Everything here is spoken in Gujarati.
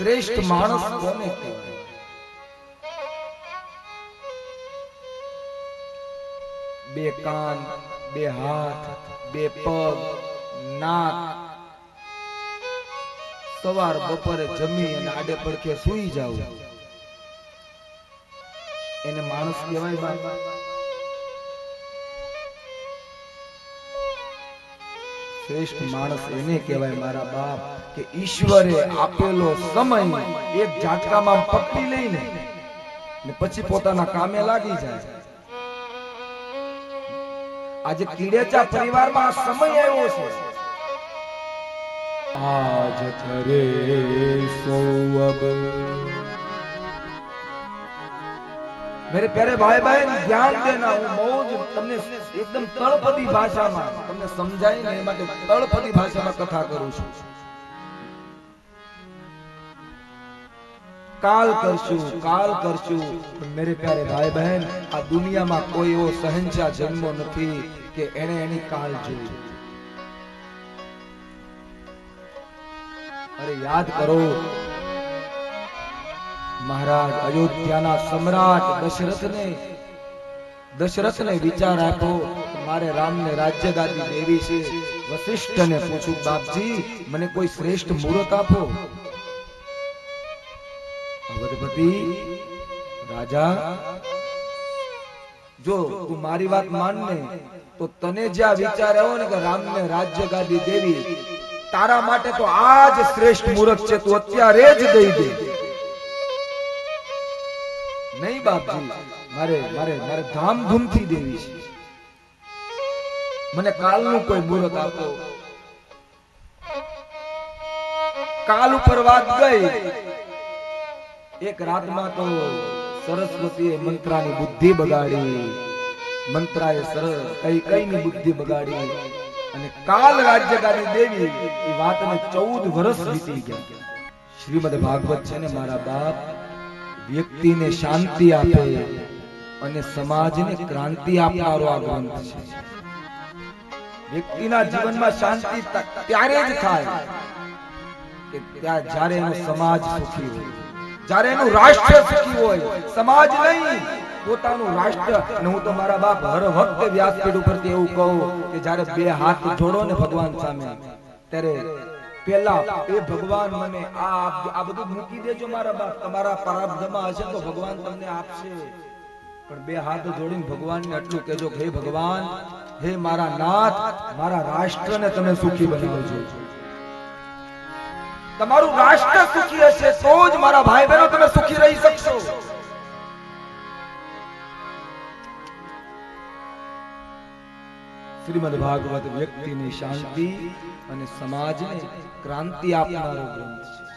શ્રેષ્ઠ માણસ કોને કહેવાય? બે કાન બે હાથ બે પગ નાક. સવાર બપોરે જમી અને આડે પડખે સૂઈ જાવ એને માણસ કહેવાય બા શ્રેષ્ઠ માણસ એને કહેવાય મારા બાપ, કે ઈશ્વરે આપેલો સમય એક ઝાટકામાં પકડી લઈને ને પછી પોતાના કામે લાગી જાય. આજે કિડેચા પરિવારમાં સમય આવ્યો છે. આજ થરે સોઅબ મેરે પ્યારે ભાઈ બહેન ધ્યાન દેના, હું બહુ જ તમને એકદમ તળપદી ભાષામાં, તમને સમજાય ને એ માટે તળપદી ભાષામાં કથા કરું છું. કાલ કરશું કાલ કરશું. મેરે પ્યારે ભાઈ બહેન આ દુનિયામાં કોઈ એવો સહનશા જન્મો નથી કે એને એની કાલ જોઈ. અરે યાદ કરો મહારાજ અયોધ્યાના સમ્રાટ દશરથને દશરથને વિચાર આપ્યો મારે રામને રાજ્ય ગાદી દેવી છે. વશિષ્ઠને પૂછું, બાપજી, મને કોઈ શ્રેષ્ઠ મુહૂર્ત આપો. અવધપતિ રાજા, જો તું મારી વાત માનને, તો તને જ્યાં વિચાર આવ્યો ને કે રામને રાજ્ય ગાદી દેવી, તારા માટે તો આ જ શ્રેષ્ઠ મુહૂર્ત છે. તું અત્યારે જ દઈ દે. નહીં બાપજી, મારે મારે મારે ધામધૂમથી દેવી છે. મને કાલનું કોઈ મુહૂર્ત આપો. કાલ ઉપર વાત ગઈ. એક રાતમાં તો સરસ્વતીએ મંત્રાની બુદ્ધિ બગાડી. મંત્રાએ સરસ કઈ કઈની બુદ્ધિ બગાડી. અને કાલ રાજ્યકારી દેવી, એ વાતને ચૌદ વર્ષ વીતી ગયા. શ્રીમદ ભાગવત છે ને મારા બાપ વ્યક્તિને શાંતિ આપે અને સમાજને ક્રાંતિ આપનારો આ ગ્રંથ છે. વ્યક્તિના જીવનમાં શાંતિ ત્યારે જ થાય કે ત્યાં જ્યારે એનો સમાજ સુખી હોય. જ્યારે એનું રાષ્ટ્ર સુખી હોય, સમાજ નહીં, પોતાનું રાષ્ટ્ર. હું તો મારા બાપ હર વખતે વ્યાસપીઠ ઉપરથી એવું કહું કે જ્યારે બે હાથ જોડો ને ભગવાન સામે, ત્યારે પેલા એ ભગવાન મને આ આ બધું મૂકી દેજો મારા બાપ. તમારા પ્રારબ્ધમાં હશે તો ભગવાન તમને આપશે. પણ બે હાથ જોડીને ભગવાનને એટલું કહેજો હે ભગવાન, હે મારા નાથ, મારા રાષ્ટ્રને તમે સુખી બનાવજો. તમારું રાષ્ટ્ર સુખી હશે, તો જ મારા ભાઈ બહેનો તમે સુખી રહી શકશો. શ્રીમદ ભાગવત વ્યક્તિની શાંતિ અને સમાજને ક્રાંતિ આપનારો ગ્રંથ છે.